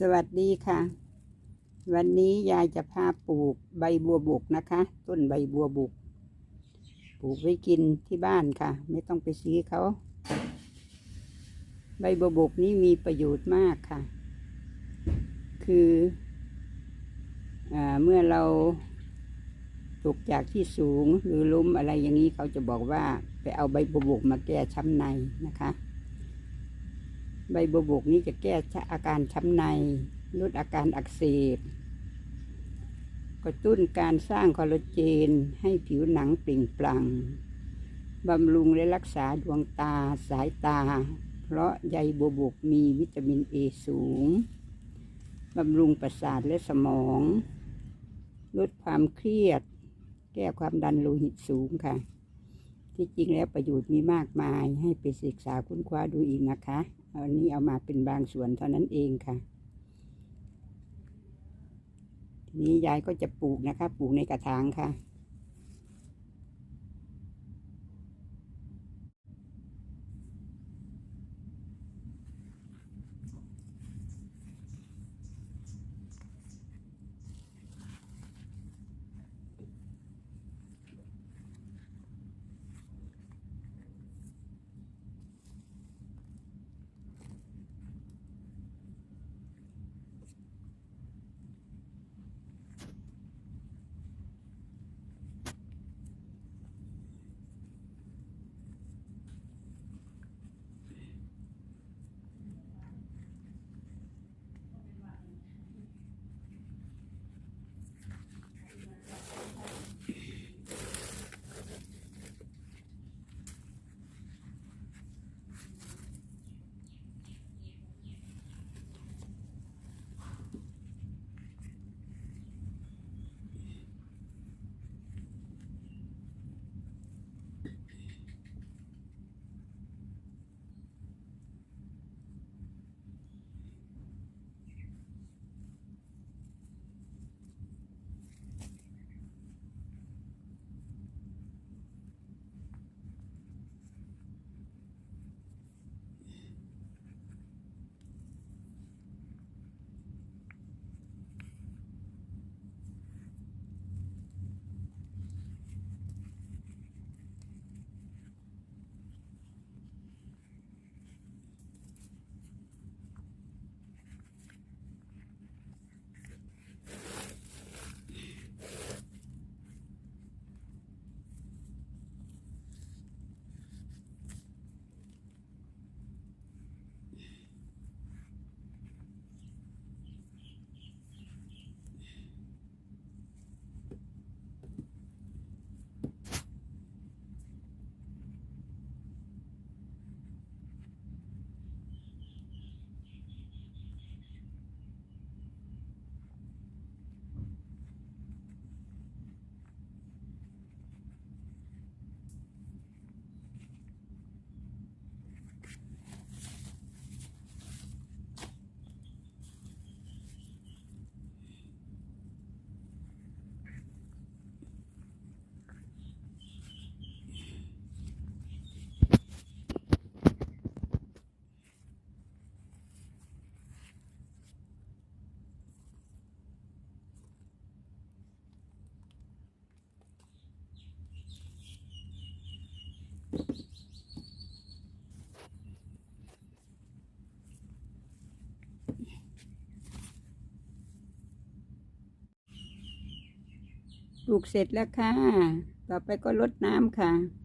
สวัสดีค่ะ วันนี้ยายจะพาปลูกใบบัวบกนะคะ ต้นใบบัวบกปลูกไว้กินที่บ้านค่ะ ไม่ต้องไปซื้อเขา ใบบัวบกนี้มีประโยชน์มากค่ะ คืออเมื่อเราตกจากที่สูงหรือล้มอะไรอย่างนี้เขาจะบอกว่า ไปเอาใบบัวบกมาแก้ช้ำในนะคะ ใบบัวบกนี้จะแก้อาการช้ำในลดอาการอักเสบกระตุ้นการสร้างคอลลาเจนให้ผิวหนังเปล่งปลั่งบำรุงและรักษาดวงตาสายตา เพราะใยบัวบกมีวิตามินเอสูง บำรุงประสาทและสมอง ลดความเครียด แก้ความดันโลหิตสูงค่ะ ที่จริงแล้วประโยชน์มีมากมายให้ไปศึกษาค้นคว้าดูอีกนะคะอันนี้เอามาเป็นบางส่วนเท่านั้นเองค่ะ ทีนี้ยายก็จะปลูกนะคะ ปลูกในกระถางค่ะ ปลูกเสร็จแล้วค่ะ ต่อไปก็ลดน้ำค่ะ